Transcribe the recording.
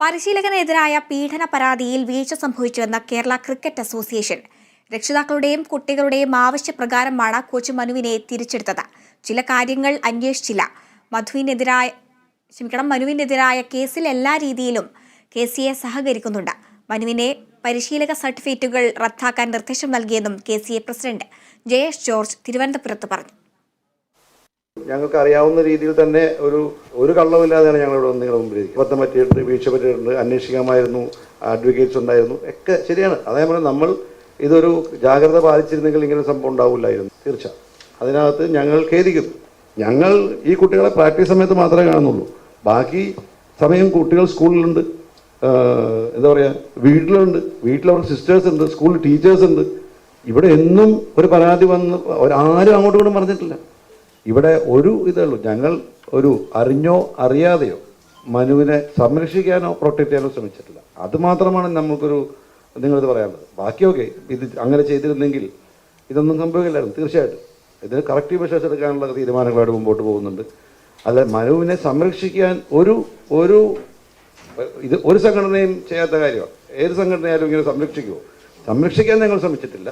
പരിശീലകനെതിരായ പീഡന പരാതിയിൽ വീഴ്ച സംഭവിച്ചുവെന്ന കേരള ക്രിക്കറ്റ് അസോസിയേഷൻ. രക്ഷിതാക്കളുടെയും കുട്ടികളുടെയും ആവശ്യപ്രകാരമാണ് കോച്ച് മനുവിനെ തിരിച്ചെടുത്തത്. ചില കാര്യങ്ങൾ അന്വേഷിച്ചില്ല. മധുവിനെതിരായ ക്ഷമിക്കണം മനുവിനെതിരായ കേസിൽ എല്ലാ രീതിയിലും കെ സി എ സഹകരിക്കുന്നുണ്ട്. മനുവിനെ പരിശീലക സർട്ടിഫിക്കറ്റുകൾ റദ്ദാക്കാൻ നിർദ്ദേശം നൽകിയെന്നും K C A president Jayesh George തിരുവനന്തപുരത്ത് പറഞ്ഞു. ഞങ്ങൾക്ക് അറിയാവുന്ന രീതിയിൽ തന്നെ ഒരു ഒരു കള്ളമില്ലാതെയാണ് ഞങ്ങൾ ഇവിടെ നിങ്ങളുടെ മുമ്പിൽ അബദ്ധം പറ്റിയിട്ടുണ്ട് വീഴ്ച പറ്റിയിട്ടുണ്ട് അന്വേഷിക്കാമായിരുന്നു അഡ്വക്കേറ്റ്സ് ഉണ്ടായിരുന്നു ഒക്കെ ശരിയാണ്. അതേപോലെ നമ്മൾ ഇതൊരു ജാഗ്രത പാലിച്ചിരുന്നെങ്കിൽ ഇങ്ങനെ സംഭവം ഉണ്ടാവില്ലായിരുന്നു. തീർച്ച അതിനകത്ത് ഞങ്ങൾ ഖേദിക്കുന്നു. ഞങ്ങൾ ഈ കുട്ടികളെ പ്രാക്ടീസ് സമയത്ത് മാത്രമേ കാണുന്നുള്ളൂ. ബാക്കി സമയം കുട്ടികൾ സ്കൂളിലുണ്ട്. എന്താ പറയുക വീട്ടിലുണ്ട്. വീട്ടിൽ സിസ്റ്റേഴ്സ് ഉണ്ട് സ്കൂളിൽ ടീച്ചേഴ്സ് ഉണ്ട്. ഇവിടെ എന്നും ഒരു പരാതി വന്ന് ഒരാരും അങ്ങോട്ടും ഇങ്ങോട്ടും പറഞ്ഞിട്ടില്ല. ഇവിടെ ഒരു ഇതേ ഉള്ളൂ. ഞങ്ങൾ ഒരു അറിഞ്ഞോ അറിയാതെയോ മനുവിനെ സംരക്ഷിക്കാനോ പ്രൊട്ടക്ട് ചെയ്യാനോ ശ്രമിച്ചിട്ടില്ല. അത് മാത്രമാണ് നമുക്കൊരു നിങ്ങളിത് പറയാനുള്ളത്. ബാക്കിയൊക്കെ ഇത് അങ്ങനെ ചെയ്തിരുന്നെങ്കിൽ ഇതൊന്നും സംഭവിക്കില്ലായിരുന്നു തീർച്ചയായിട്ടും. ഇതിന് കറക്റ്റീവ് മെഷേഴ്സ് എടുക്കാനുള്ള തീരുമാനങ്ങളായിട്ട് മുമ്പോട്ട് പോകുന്നുണ്ട്. അല്ല മനുവിനെ സംരക്ഷിക്കാൻ ഒരു ഒരു ഇത് ഒരു സംഘടനയും ചെയ്യാത്ത കാര്യമാണ്. ഏത് സംഘടനയായാലും ഇങ്ങനെ സംരക്ഷിക്കുമോ സംരക്ഷിക്കാൻ ഞങ്ങൾ ശ്രമിച്ചിട്ടില്ല.